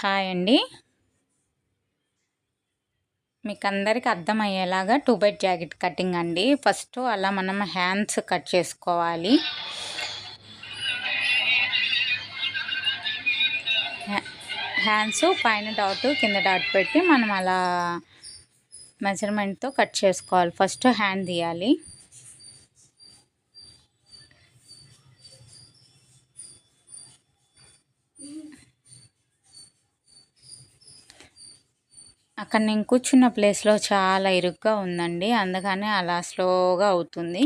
Hi అండి. మీకు అందరికి అర్థమయ్యేలాగా టూ బైట్ జాకెట్ కటింగ్ అండి. ఫస్ట్ అలా మనం హ్యాండ్స్ కట్ చేసుకోవాలి. హ్యాండ్స్ పైన డాట్ కింద డాట్ పెట్టి మనం అలా మెజర్మెంట్తో కట్ చేసుకోవాలి. ఫస్ట్ హ్యాండ్ తీయాలి. అక్కడ నేను కూర్చున్న ప్లేస్లో చాలా ఇరుగ్గా ఉందండి. అందుకని అలా స్లోగా అవుతుంది.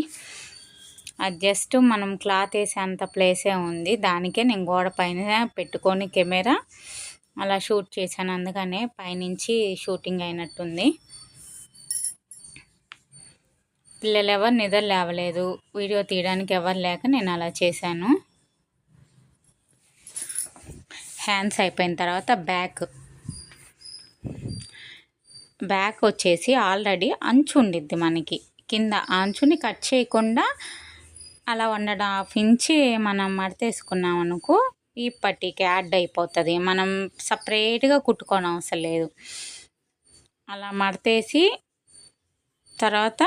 అది జస్ట్ మనం క్లాత్ వేసే అంత ప్లేసే ఉంది. దానికే నేను గోడ పైన పెట్టుకొని కెమెరా అలా షూట్ చేశాను. అందుకనే పైనుంచి షూటింగ్ అయినట్టుంది. పిల్లలు ఎవరు నిద్ర లేవలేదు. వీడియో తీయడానికి ఎవరు లేక నేను అలా చేశాను. హ్యాండ్స్ అయిపోయిన తర్వాత బ్యాక్ బ్యాక్ వచ్చేసి ఆల్రెడీ అంచు ఉండిద్ది మనకి. కింద అంచుని కట్ చేయకుండా అలా వన్ అండ్ హాఫ్ ఇంచి మనం మడతేసుకున్నాం అనుకో ఈ పట్టీకి యాడ్ అయిపోతుంది. మనం సపరేట్గా కుట్టుకోవడం అవసరం లేదు. అలా మడతేసి తర్వాత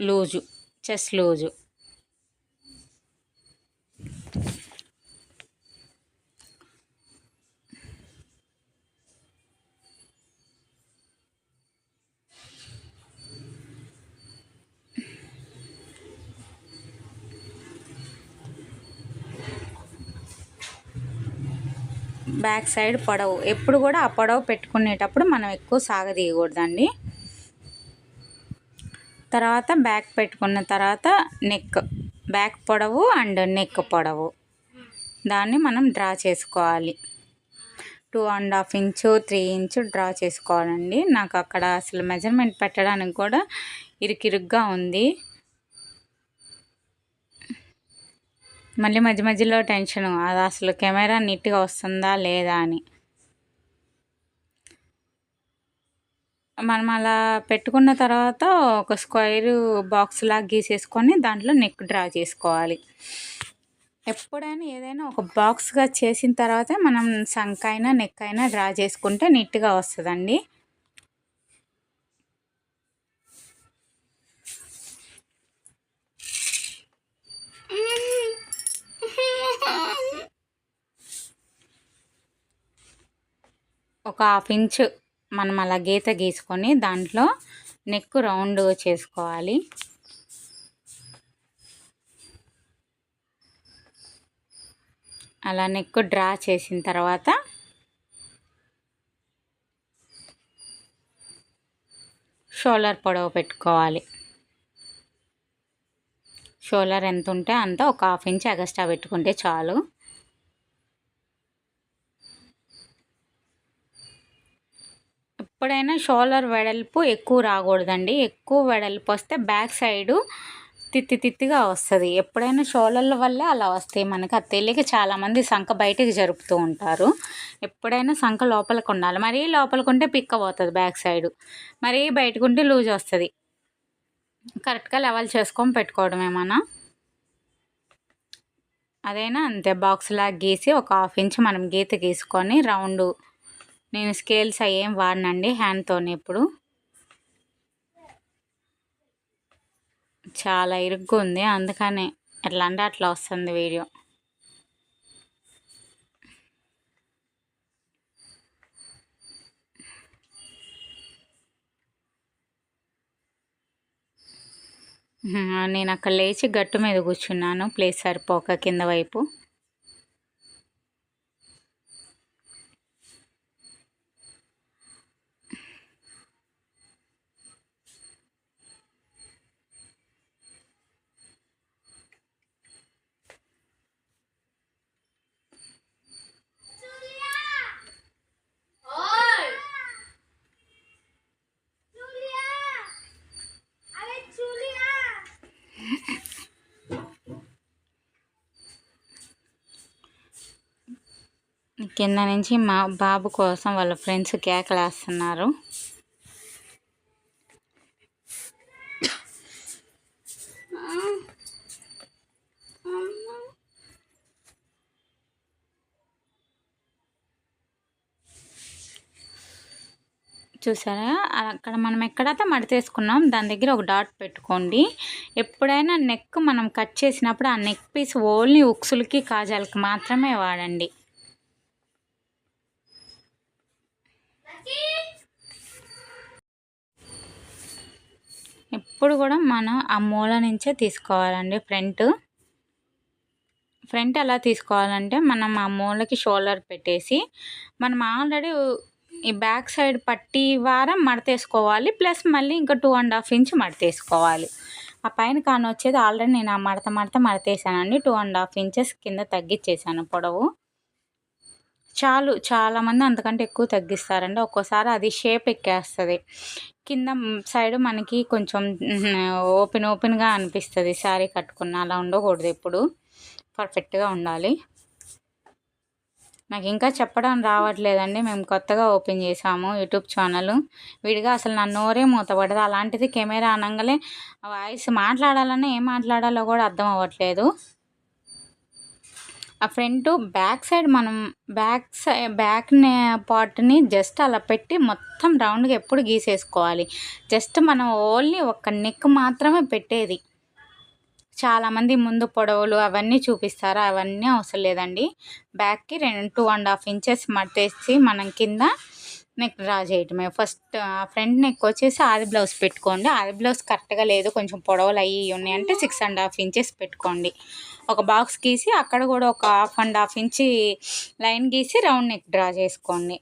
loose chest loose. Back side పొడవు. ఎప్పుడు కూడా ఆ పొడవు పెట్టుకునేటప్పుడు మనం ఎక్కువ సాగదీయకూడదండి. తర్వాత బ్యాక్ పెట్టుకున్న తర్వాత నెక్ బ్యాక్ పొడవు అండ్ నెక్ పొడవు. దాన్ని మనం డ్రా చేసుకోవాలి. Two and half inch three inch draw చేసుకోవాలండి. నాకు అక్కడ అసలు మెజర్మెంట్ పెట్టడానికి కూడా ఇరుకిరుగ్గా ఉంది. మళ్ళీ మధ్య మధ్యలో టెన్షన్. అది అసలు కెమెరా నీట్గా వస్తుందా లేదా అని. మనం అలా పెట్టుకున్న తర్వాత ఒక స్క్వైర్ బాక్స్ లాగా గీసేసుకొని దాంట్లో నెక్ డ్రా చేసుకోవాలి. ఎప్పుడైనా ఏదైనా ఒక బాక్స్గా చేసిన తర్వాతే మనం సంకైనా నెక్ అయినా డ్రా చేసుకుంటే నీట్గా వస్తుందండి. ఒక హాఫ్ ఇంచ్ మనం అలా గీత గీసుకొని దాంట్లో నెక్ రౌండ్ చేసుకోవాలి. అలా నెక్ డ్రా చేసిన తర్వాత షోలర్ పొడవు పెట్టుకోవాలి. షోలర్ ఎంత ఉంటే అంత ఒక హాఫ్ ఇంచ్ ఎగస్ట్రా పెట్టుకుంటే చాలు. ఎప్పుడైనా షోల్డర్ వెడల్పు ఎక్కువ రాకూడదండి. ఎక్కువ వెడల్పు వస్తే బ్యాక్ సైడు తిత్తి తిత్తిగా వస్తుంది. ఎప్పుడైనా షోలర్ల వల్లే అలా వస్తాయి మనకి. అది తెలియక చాలామంది సంఖ బయటికి జరుపుతూ ఉంటారు. ఎప్పుడైనా సంఖ లోపలికి ఉండాలి. మరీ లోపలికి ఉంటే పిక్క పోతుంది బ్యాక్ సైడు. మరీ బయటకు ఉంటే లూజ్ వస్తుంది. కరెక్ట్గా లెవెల్ చేసుకొని పెట్టుకోవడమే మన అదైనా అంతే. బాక్స్లా గీసి ఒక హాఫ్ ఇంచ్ మనం గీత గీసుకొని రౌండ్ నేను స్కేల్స్ అయ్యేం వాడినండి హ్యాండ్తోనే ఇప్పుడు. చాలా ఇరుగ్గా ఉంది అందుకనే ఎట్లా అంటే అట్లా వస్తుంది వీడియో. నేను అక్కడ లేచి గట్టు మీద కూర్చున్నాను ప్లేస్ సరిపోక కింద వైపు. కింద నుంచి మా బాబు కోసం వాళ్ళ ఫ్రెండ్స్ కేకలేస్తున్నారు చూసారా? అక్కడ మనం ఎక్కడైతే మడతేసుకున్నాం దాని దగ్గర ఒక డాట్ పెట్టుకోండి. ఎప్పుడైనా నెక్ మనం కట్ చేసినప్పుడు ఆ నెక్ పీస్ ఓన్లీ ఉక్సులకి కాజాలకి మాత్రమే వాడండి. ఎప్పుడు కూడా మనం ఆ మూల నుంచే తీసుకోవాలండి ఫ్రంట్. ఫ్రంట్ ఎలా తీసుకోవాలంటే మనం ఆ మూలకి షోల్డర్ పెట్టేసి మనం ఆల్రెడీ ఈ బ్యాక్ సైడ్ పట్టి వారం మడతేసుకోవాలి ప్లస్ మళ్ళీ ఇంకా టూ అండ్ హాఫ్ ఇంచ్ మడతేసుకోవాలి ఆ పైన కాను వచ్చేది ఆల్రెడీ నేను ఆ మడత మడత మడతేసానండి టూ అండ్ హాఫ్ ఇంచెస్ కింద తగ్గించేసాను పొడవు. చాలు చాలామంది అంతకంటే ఎక్కువ తగ్గిస్తారండి. ఒక్కోసారి అది షేప్ ఎక్కేస్తుంది. కింద సైడ్ మనకి కొంచెం ఓపెన్ ఓపెన్గా అనిపిస్తుంది. శారీ కట్టుకున్న అలా ఉండకూడదు ఎప్పుడు. పర్ఫెక్ట్గా ఉండాలి. నాకు ఇంకా చెప్పడం రావట్లేదండి. మేము కొత్తగా ఓపెన్ చేసాము యూట్యూబ్ ఛానల్. విడిగా అసలు నా నోరే మూతపడదు. అలాంటిది కెమెరా అనగానే వాయిస్ మాట్లాడాలన్నా ఏం మాట్లాడాలో కూడా అర్థం అవ్వట్లేదు. ఆ ఫ్రంట్ బ్యాక్ సైడ్ మనం బ్యాక్ సైడ్ బ్యాక్ పార్ట్ని జస్ట్ అలా పెట్టి మొత్తం రౌండ్గా ఎప్పుడు గీసేసుకోవాలి. జస్ట్ మనం ఓన్లీ ఒక నెక్ మాత్రమే పెట్టేది. చాలామంది ముందు పొడవులు అవన్నీ చూపిస్తారు? అవన్నీ అవసరం లేదండి. బ్యాక్కి రెండు టూ అండ్ హాఫ్ ఇంచెస్ మట్టేసి మనం కింద నెక్ డ్రా చేయటమే. ఫస్ట్ ఫ్రంట్ నెక్ వచ్చేసి ఆది బ్లౌజ్ పెట్టుకోండి. ఆది బ్లౌజ్ కరెక్ట్గా లేదు. కొంచెం పొడవలు అయ్యి ఉన్నాయంటే సిక్స్ అండ్ హాఫ్ ఇంచెస్ పెట్టుకోండి. ఒక బాక్స్ గీసి అక్కడ కూడా ఒక half and half inch line గీసి రౌండ్ నెక్ డ్రా చేసుకోండి.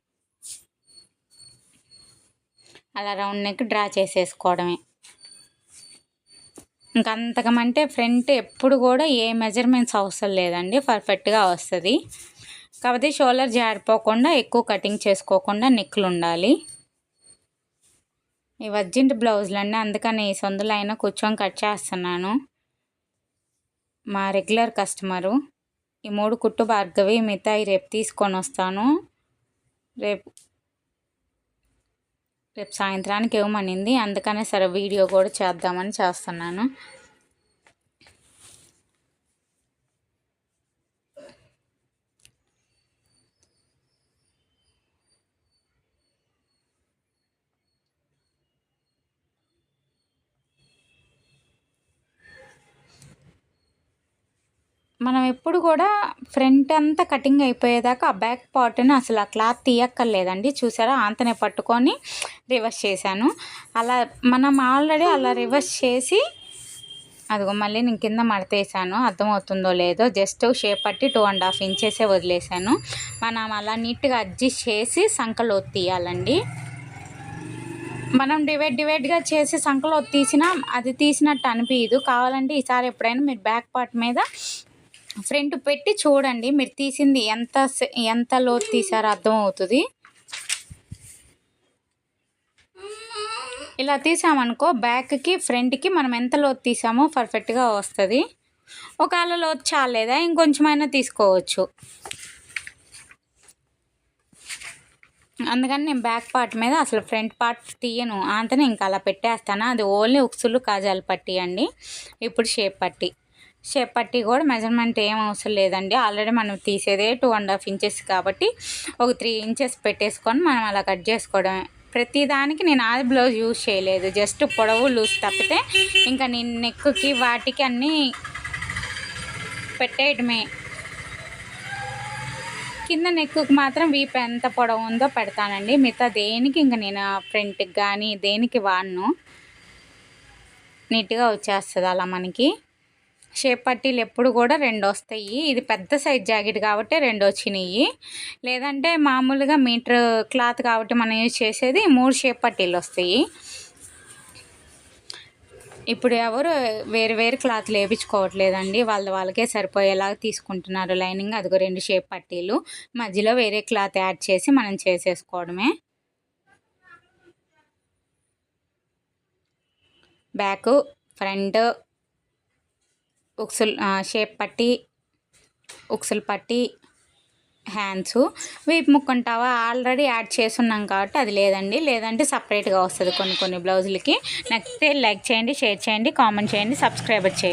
అలా రౌండ్ నెక్ డ్రా చేసేసుకోవడమే. ఇంకంతకమంటే ఫ్రంట్ ఎప్పుడు కూడా ఏ మెజర్మెంట్స్ అవసరం లేదండి. పర్ఫెక్ట్గా వస్తుంది. కాకపోతే షోల్డర్ జారిపోకుండా ఎక్కువ కటింగ్ చేసుకోకుండా నెక్లు ఉండాలి ఈ అర్జెంట్ బ్లౌజులు అండి అందుకని ఈ సొందులు అయినా కూర్చొని కట్ చేస్తున్నాను. మా రెగ్యులర్ కస్టమరు. ఈ మూడు కుట్టు భార్గవి మిగతాయి రేపు తీసుకొని వస్తాను. రేపు రేపు సాయంత్రానికి ఇవ్వమనింది. అందుకనే సరే వీడియో కూడా చేద్దామని చేస్తున్నాను. మనం ఎప్పుడు కూడా ఫ్రంట్ అంతా కటింగ్ అయిపోయేదాకా ఆ బ్యాక్ పార్ట్ని అసలు ఆ క్లాత్ తీయక్కర్లేదండి. చూసారా? అంతనే పట్టుకొని రివర్స్ చేశాను. అలా మనం ఆల్రెడీ అలా రివర్స్ చేసి అదిగో మళ్ళీ నేను కింద మడతేసాను. అర్థమవుతుందో లేదో జస్ట్ షేప్ పట్టి టూ అండ్ హాఫ్ ఇంచెసే వదిలేసాను. మనం అలా నీట్గా అడ్జస్ట్ చేసి సంకలో తీయాలండి. మనం డివైడ్ డివైడ్గా చేసి సంకలో తీసినా అది తీసినట్టు అనిపించదు కావాలంటే ఈసారి ఎప్పుడైనా మీరు బ్యాక్ పార్ట్ మీద ఫ్రంట్ పెట్టి చూడండి మీరు తీసింది ఎంత ఎంత లోతు తీసారో అర్థమవుతుంది. ఇలా తీసామనుకో బ్యాక్కి ఫ్రంట్కి మనం ఎంత లోతు తీసామో పర్ఫెక్ట్గా వస్తుంది. ఒకవేళ లోతు చాలేదా ఇంకొంచెమైనా తీసుకోవచ్చు. అందుకని నేను బ్యాక్ పార్ట్ మీద అసలు ఫ్రంట్ పార్ట్ తీయను. అంతనే ఇంకా అలా పెట్టేస్తాను. అది ఓన్లీ ఉక్సులు కాజాలు పట్టి అండి ఇప్పుడు షేప్ పట్టి. షేప్ పట్టి కూడా మెజర్మెంట్ ఏం అవసరం లేదండి. ఆల్రెడీ మనం తీసేదే టూ అండ్ హాఫ్ ఇంచెస్ కాబట్టి ఒక త్రీ ఇంచెస్ పెట్టేసుకొని మనం అలా కట్ చేసుకోవడమే. ప్రతిదానికి నేను ఆది బ్లౌజ్ యూజ్ చేయలేదు. జస్ట్ పొడవు లూజ్ తప్పితే ఇంకా నేను నెక్కి వాటికి అన్నీ పెట్టేయటమే కింద నెక్కుకి మాత్రం వీపు ఎంత పొడవు ఉందో పెడతానండి. మిగతా దేనికి ఇంకా నేను ఫ్రంట్కి కానీ దేనికి వాడను. నీట్గా వచ్చేస్తుంది అలా మనకి. షేప్ పట్టీలు ఎప్పుడు కూడా రెండు వస్తాయి ఇది పెద్ద సైజ్ జాకెట్ కాబట్టి రెండు వచ్చినాయి లేదంటే మామూలుగా మీటర్ క్లాత్ కాబట్టి మనం యూజ్ చేసేది మూడు షేప్ పట్టీలు వస్తాయి ఇప్పుడు ఎవరు వేరు వేరు క్లాత్లు వేయించుకోవట్లేదండి వాళ్ళ వాళ్ళకే సరిపోయేలాగా తీసుకుంటున్నారు లైనింగ్. అదిగో రెండు షేప్ పట్టీలు. మధ్యలో వేరే క్లాత్ యాడ్ చేసి మనం చేసేసుకోవడమే. బ్యాక్ ఫ్రంట్ ఉక్సులు షేప్ పట్టి ఉక్సులు పట్టి హ్యాండ్స్. వీపు ముక్కుంటావా? ఆల్రెడీ యాడ్ చేసున్నాం కాబట్టి అది లేదండి. లేదంటే సపరేట్గా వస్తుంది కొన్ని కొన్ని బ్లౌజులకి. నచ్చితే లైక్ చేయండి షేర్ చేయండి కామెంట్ చేయండి సబ్స్క్రైబర్ చేయండి.